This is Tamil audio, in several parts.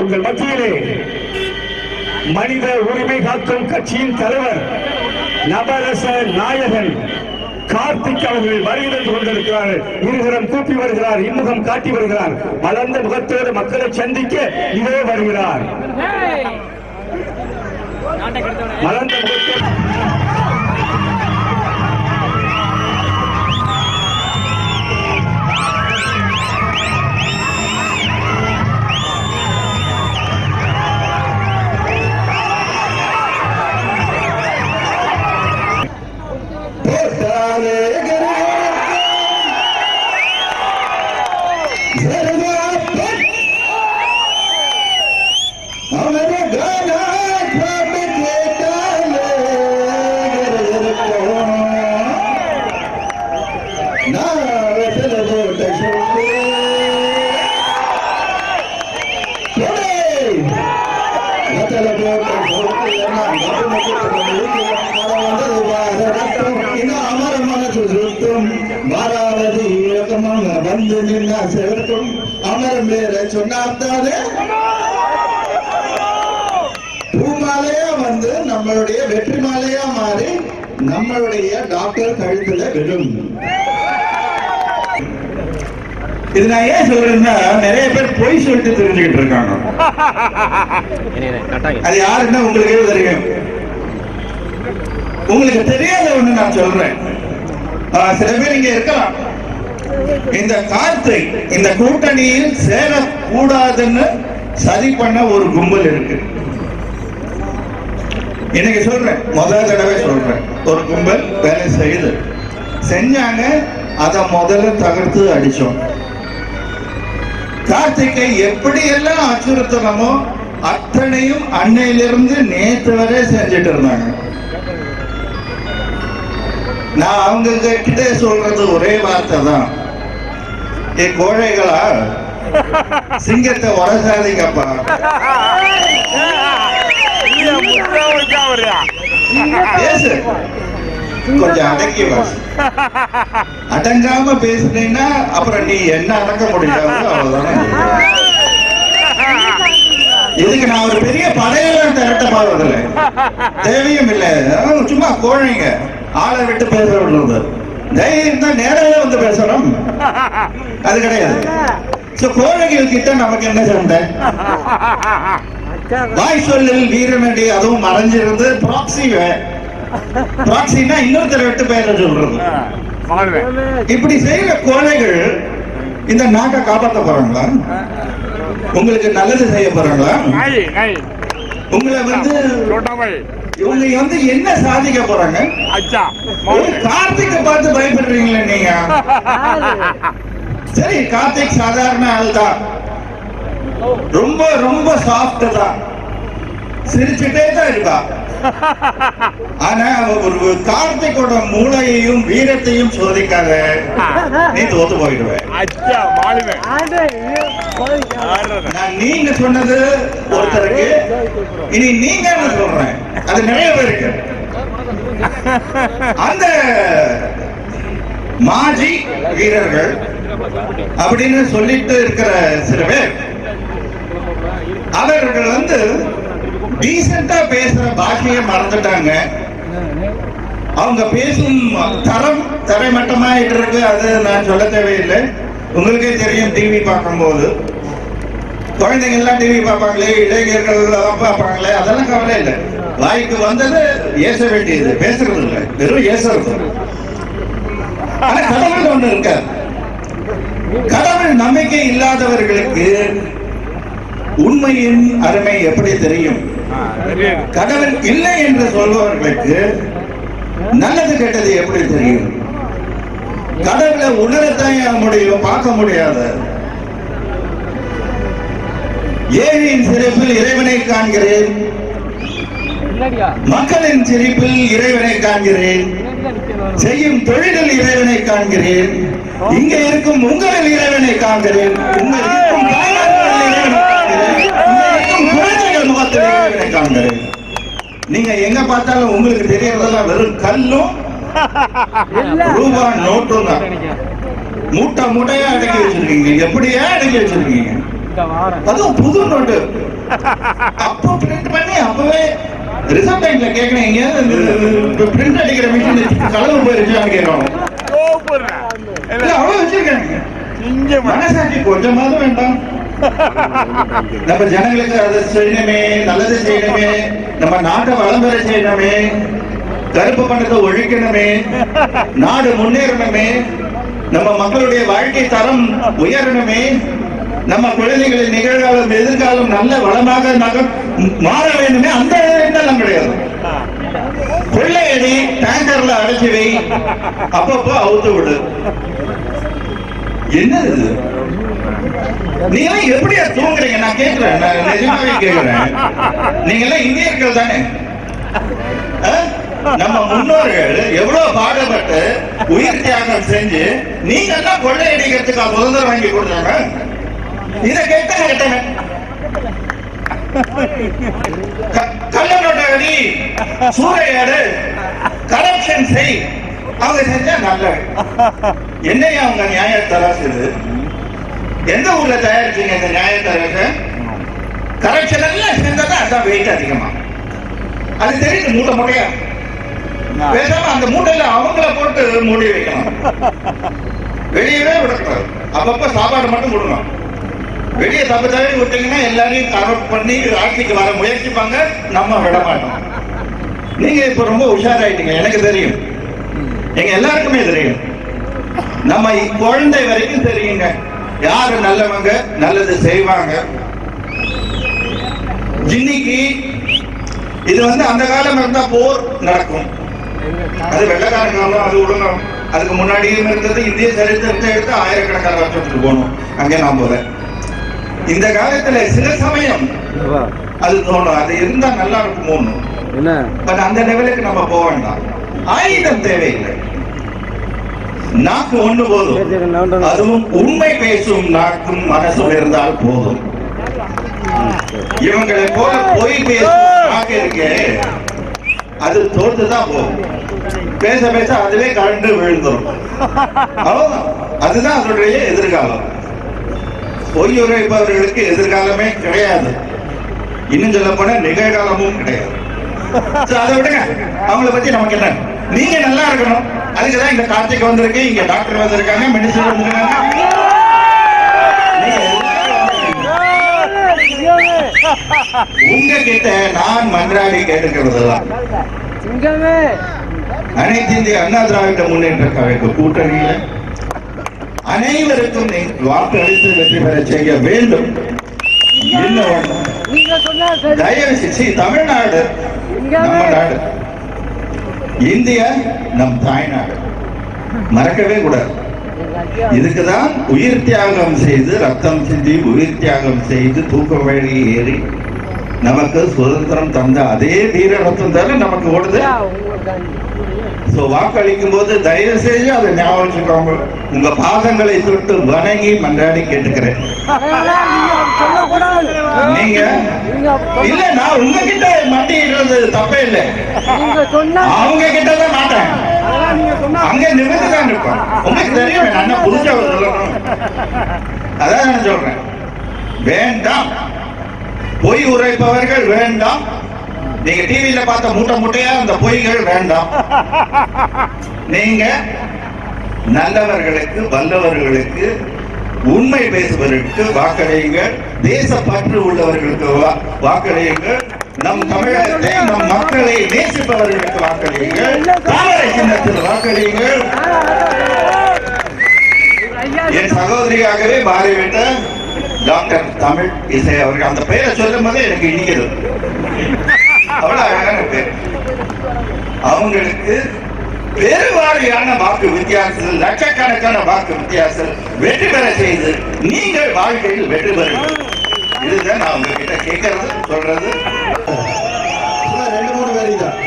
உங்கள் மத்தியிலே மனித உரிமை காக்கும் கட்சியின் தலைவர் நபரச நாயகன் கார்த்திக் அவர்கள் வருகிறது கொண்டிருக்கிறார். இருகரம் கூப்பி வருகிறார் இன்முகம் காட்டி வருகிறார். மலர்ந்த முகத்தோடு மக்களை சந்திக்க இதே வருகிறார். மலர்ந்த முகத்தோடு அமரம் சொன்னார்த்தானே பூமாலையா வந்து நம்மளுடைய வெற்றி மாலையா மாறி நம்மளுடைய டாக்டர் கழுத்துல விழும். இது நான் ஏன் சொல்றேன்னா நிறைய பேர் பொய் சொல்லிட்டு தெரிஞ்சுக்கிட்டு இருக்காங்க. அது யாருன்னா உங்களுக்கே தெரியும்? உங்களுக்கு தெரியாத ஒண்ணு நான் சொல்றேன். சில பேர் இங்க இருக்கலாம். இந்த காற்றை இந்த கூட்டணியில் சேரக்கூடாதுன்னு சரி பண்ண ஒரு கும்பல் இருக்கு. இன்னைக்கு சொல்றேன் முதல் தடவை சொல்றேன். ஒரு கும்பல் வேலை செய்யுது. செஞ்சாங்க அதை முதல்ல தகர்த்து அடிச்சோம். கார்த்திகை எப்படியெல்லாம் அச்சுறுத்தணுமோ அத்தனையும் அன்னையிலிருந்து நேற்று வரை செஞ்சுட்டு இருந்தாங்க. நான் அவங்க கிட்ட சொல்றது ஒரே வார்த்தை தான். ஏ கோழைகளா? சிங்கத்தை உரசாதீங்கப்பா பேசு. கொஞ்சம் அடக்கி அடங்காம பேசுனீங்கன்னா அப்புறம் நீ என்ன அடங்க முடியாது அவ்வளவுதானே. இதுக்கு நான் ஒரு பெரிய படையெல்லாம் திரட்ட போவதில்லை தேவையும் இல்லை. சும்மா கோழைங்க. ஆளை விட்டு பேச விடுறது தைரியம் தான் நேரில் வந்து பேசணும். அது கிடையாது. சோ கோழைகள் கிட்ட நமக்கு என்ன சண்டை? வாய் சொல்லில் வீரனடி அதுவும் மறைஞ்சிருந்து ப்ராக்சி ப்ராக்சினா இன்னொருத்தரை விட்டு பேர சொல்றது. இப்படி செய்யற கோழைகள் இந்த நாட்டை காப்பாத்த போறாங்களா? உங்களுக்கு நல்லது செய்ய போறாங்களா? உங்களை வந்து இவங்க வந்து என்ன சாதிக்க போறாங்க? கார்த்திகை பார்த்து பயப்படுறீங்களே நீங்க? சரி கார்த்திக் சாதாரண ஆள் தான். ரொம்ப ரொம்ப சாஃப்ட் தான். சிரிச்சுட்டே தான் இருக்கா ஆனா அவ ஒரு கார்த்திகோட மூளையையும் வீரத்தையும் சோதிக்காத நீ தோத்து போயிடுவேன் நான் நீங்க சொன்னது ஒருத்தருக்கு. இனி நீங்க என்ன சொல்றேன்? அது நிறைய பேருக்கு அந்த மாஜி வீரர்கள் அப்படின்னு சொல்லிட்டு இருக்கிற சில பேர் அவர்கள் வந்து டீசெண்டா பேசுற பாஷையை மறந்துட்டாங்க. அவங்க பேசும் தரம் தரைமட்டமாயிட்டு இருக்கு அது நான் சொல்ல தேவையில்லை. உங்களுக்கே தெரியும் டிவி பார்க்கும்போது. குழந்தைங்க எல்லாம் டிவி பார்ப்பாங்களே இளைஞர்கள் பார்ப்பாங்களே அதெல்லாம் கவலை இல்லை. வாய்க்கு வந்தது ஏச வேண்டியது பேசுறது இல்லை வெறும் ஏசுறது. ஆனா கடவுள் ஒண்ணு இருக்க கடவுள் நம்பிக்கை இல்லாதவர்களுக்கு உண்மையின் அருமை எப்படி தெரியும்? கடவுள் இல்லை என்று சொல்பவர்களுக்கு நல்லது கெட்டது எப்படி தெரியும்? கடவுளை உணரத்தான் முடியும் பார்க்க முடியாது. ஏழையின் சிறப்பில் இறைவனை காண்கிறேன். மக்களின் சிரிப்பில் இறைவனை காண்கிறேன். செய்யும் தொழிலில் இறைவனை காண்கிறேன். இங்க இருக்கும் உங்களில் இறைவனை காண்கிறேன். உங்க இருக்கும் தாய்மார்களில் இறைவனை காண்கிறேன். இங்க இருக்கும் நீங்க எங்க பார்த்தாலும் உங்களுக்கு தெரியறதெல்லாம் வெறும் கல்லும் ரூபா நோட்டும் தான். மூட்டை மூட்டையா அடக்கி வச்சிருக்கீங்க. எப்படியா அடக்கி வச்சிருக்கீங்க? அதுவும் புது நோட்டு. அப்போ பிரிண்ட் பண்ணி அப்பவே ரிசர்வ் பேங்க்ல எங்கேயாவது பிரிண்ட் அடிக்கிற மிஷின் களவு போயிருச்சான்னு கேட்கணும். அவ்வளவு வச்சிருக்காங்க மனசாட்சி கொஞ்சமாவது வேண்டாம். நம்ம ஜனங்களுக்கு அதை செய்யணுமே நல்லது செய்யணுமே நம்ம நாட்டை வளம்பெற செய்யணுமே கருப்பு பணத்தை ஒழிக்கணுமே நாடு முன்னேறணுமே நம்ம மக்களுடைய வாழ்க்கை தரம் உயரணுமே நம்ம குழந்தைகளின் நிகழ்காலம் எதிர்காலம் நல்ல வளமாக மாற வேண்டுமே அந்த எண்ணம் கிடையாது. கொள்ளையடி டேங்கர்ல அடைச்சி வை அப்பப்போ அவுத்து விடு. என்னது நீங்க எப்படியா தூங்குறீங்க? நான் கேக்குறேன். நான் நிஜமாவே கேக்குறேன். நீங்க எல்லாம் இந்தியர்கள் தானே? நம்ம முன்னோர்கள் எவ்வளவு பாடுபட்டு உயிர் தியாகம் செஞ்சு நீங்க எல்லாம் கொள்ளையடிக்கிறதுக்கு சுதந்திரம் வாங்கி கொடுத்தாங்க? இத கேட்டா கேட்டேன். க- கள்ள சூறையாடு கரப்ஷன் செய். அவங்க செஞ்சா நல்ல என்னையா அவங்க நியாய தராசு எந்த ஊர்ல தயாரிச்சீங்க இந்த நியாய தராசு கரப்ஷன் எல்லாம் செஞ்சதா அதான் வெயிட் அதிகமா. அது தெரியுது மூட்டை மூட்டையா? பேசாம அந்த மூட்டையில அவங்கள போட்டு மூடி வைக்கணும். வெளியவே விடக்கூடாது. அப்பப்ப சாப்பாடு மட்டும் கொடுக்கணும் வெளியே தப்பு தவறி விட்டீங்கன்னா எல்லாரையும் கரெக்ட் பண்ணி ஆட்சிக்கு வர முயற்சிப்பாங்க நம்ம விட மாட்டோம் நீங்க இப்ப ரொம்ப உஷாராயிட்டீங்க எனக்கு தெரியும். எங்க எல்லாருக்குமே தெரியும். நம்ம குழந்தை வரைக்கும் தெரியுங்க. யாரு நல்லவங்க நல்லது செய்வாங்க? இன்னைக்கு இது வந்து அந்த காலம் இருந்தா போர் நடக்கும். அது வெள்ளக்கார காலம் அது உலகம். அதுக்கு முன்னாடியும் இருந்தது இந்திய சரித்திரத்தை எடுத்து ஆயிரக்கணக்கான வருஷத்துக்கு போகணும். அங்கே நான் போறேன் இந்த காலத்துல சில சமயம் அது தோணும். அது இருந்தா நல்லா இருக்குமோன்னு. என்ன? பட் அந்த லெவலுக்கு நம்ம போக வேண்டாம். ஆயுதம் தேவையில்லை. நாக்கு ஒண்ணு போதும். அதுவும் உண்மை பேசும் நாக்கும் மனசும் இருந்தால் போதும். இவங்களை போல பொய் பேசும் இருக்கே அது தோத்துதான் போகும். பேச பேச அதுவே கரண்டு விழுந்துரும். அவ்வளவுதான். அதுதான் அதனுடைய எதிர்காலம். பொய் உரைப்பவர்களுக்கு எதிர்காலமே கிடையாது. இன்னும் சொல்ல போனா நிகழ்காலமும் கிடையாது. அதை விடுங்க. அவங்கள பத்தி நமக்கு என்ன? நீங்க நல்லா இருக்கணும். அதுக்கு தான் இந்த கார்த்திக் வந்திருக்கு இங்க டாக்டர் வந்திருக்காங்க மெடிசன் வந்திருக்காங்க. உங்ககிட்ட நான் மன்றாடி கேட்டுக்கிறதுதான் சிங்கமே. அனைத்து இந்திய அண்ணா திராவிட முன்னேற்ற கழக கூட்டணியில அனைவருக்கும் வாக்கு அளித்து வெற்றி பெற செய்ய வேண்டும். தயவு செஞ்சு தமிழ்நாடு நம்ம நாடு. இந்தியா நம் தாய்நாடு. மறக்கவே கூடாது. இதுக்குதான் உயிர் தியாகம் செய்து ரத்தம் சிந்தி உயிர் தியாகம் செய்து தூக்க வழி ஏறி நமக்கு சுதந்திரம் தந்த அதே வீர ரத்தம் தானே நமக்கு ஓடுது? சோ வாக்களிக்கும் போது தயவு செய்து அதை ஞாபகம் வச்சுக்கோங்க. உங்க பாதங்களை தொட்டு வணங்கி மன்றாடி கேட்டுக்கிறேன். நீங்க இல்ல நான் உங்ககிட்ட மண்டிடுறது தப்பே இல்லை. அவங்க கிட்ட தான் மாட்டேன் அங்க நிமிர்ந்து தான் இருப்போம் உங்களுக்கு தெரியும் நான் புதுசா சொல்லணும் அதான் நான் சொல்றேன். வேண்டாம். பொய் உரைப்பவர்கள் வேண்டாம். நீங்க டிவியில பார்த்த மூட்டை மூட்டையா அந்த பொய்கள் வேண்டாம். நீங்க நல்லவர்களுக்கு வல்லவர்களுக்கு உண்மை பேசுபவர்களுக்கு வாக்களியுங்கள். தேசப்பற்று உள்ளவர்களுக்கு வாக்களியுங்கள். நம் தமிழகத்தை நம் மக்களை நேசிப்பவர்களுக்கு வாக்களியுங்கள். தாமரை சின்னத்தில் வாக்களியுங்கள். என் சகோதரியாகவே மாறிவிட்ட டாக்டர் தமிழ் இசை அவர்கள். அந்த பெயரை சொல்லும் போதே எனக்கு இனிக்கிறது. அவ்வளவு அழகான பேர். அவங்களுக்கு பெருவாரியான வாக்கு வித்தியாசத்தில் லட்சக்கணக்கான வாக்கு வித்தியாசம் வெற்றி பெற செய்து நீங்கள் வாழ்க்கையில் வெற்றி பெறுங்கள். இதுதான் நான் உங்ககிட்ட கேட்கறது சொல்றது. ரெண்டு மூணு பேர் தான்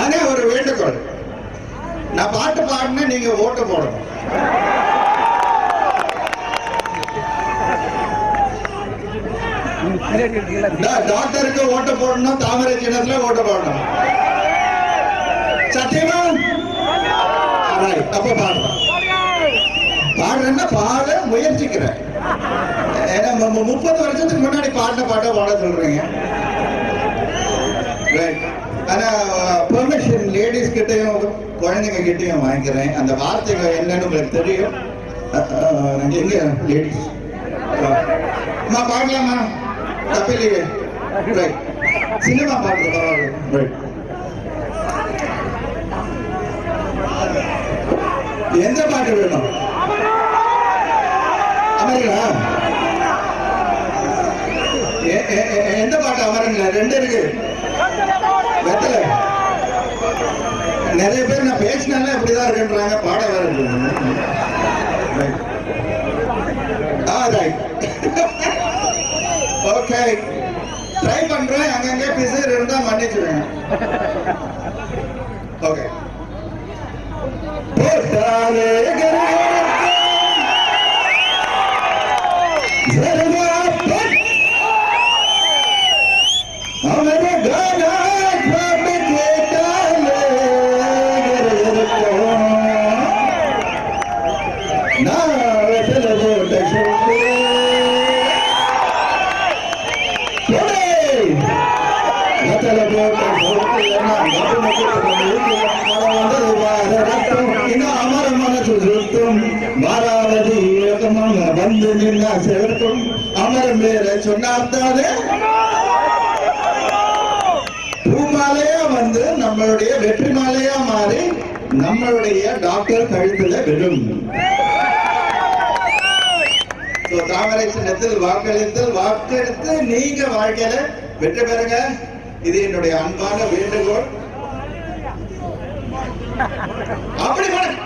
ஆனா ஒரு வேண்டுகோள். நான் பாட்டு பாடினா நீங்க ஓட்டு போடணும். டா- டாக்டருக்கு ஓட்டு போடணும் தாமரை சின்னத்துல ஓட்டு போடணும். சத்தியமா Right, அப்ப பாடுறேன். பாடுறேன்னா பாட முயற்சிக்கிறேன். ஏன்னா முப்பது வருஷத்துக்கு முன்னாடி பாட்ட பாட்டை பாட சொல்றீங்க. ஆனா பெர்மிஷன் லேடிஸ் கிட்டையும் குழந்தைங்க கிட்டையும் வாங்கிக்கிறேன். அந்த வார்த்தைகள் என்னன்னு உங்களுக்கு தெரியும். எங்க? லேடிஸ் அம்மா பாடலாமா? தப்பில்லையே. ரைட் சினிமா பாட்டு பரவாயில்ல. ரைட் எந்த பாட்டு வேணும்? அமருங்களா எ- எந்த பாட்டு அமருங்களா? ரெண்டு இருக்கு. வெத்தல. நிறைய பேர் நான் பேசினால இப்படிதான் இருக்குன்றாங்க. பாட வேற ஆ ரைட் ஓகே ட்ரை பண்றேன். அங்கங்க பிசர் இருந்தா மன்னிச்சுடுங்க. ஓகே போட்டாலே நம்மளுடைய வெற்றி மாலையா மாறி நம்மளுடைய டாக்டர் கழுத்துல விடும் தாமரை சின்னத்தில் வாக்களித்தல் வாக்கெடுத்து நீங்க வாழ்க்கையில வெற்றி பெறுங்க. இது என்னுடைய அன்பான வேண்டுகோள். அப்படி பண்ணு.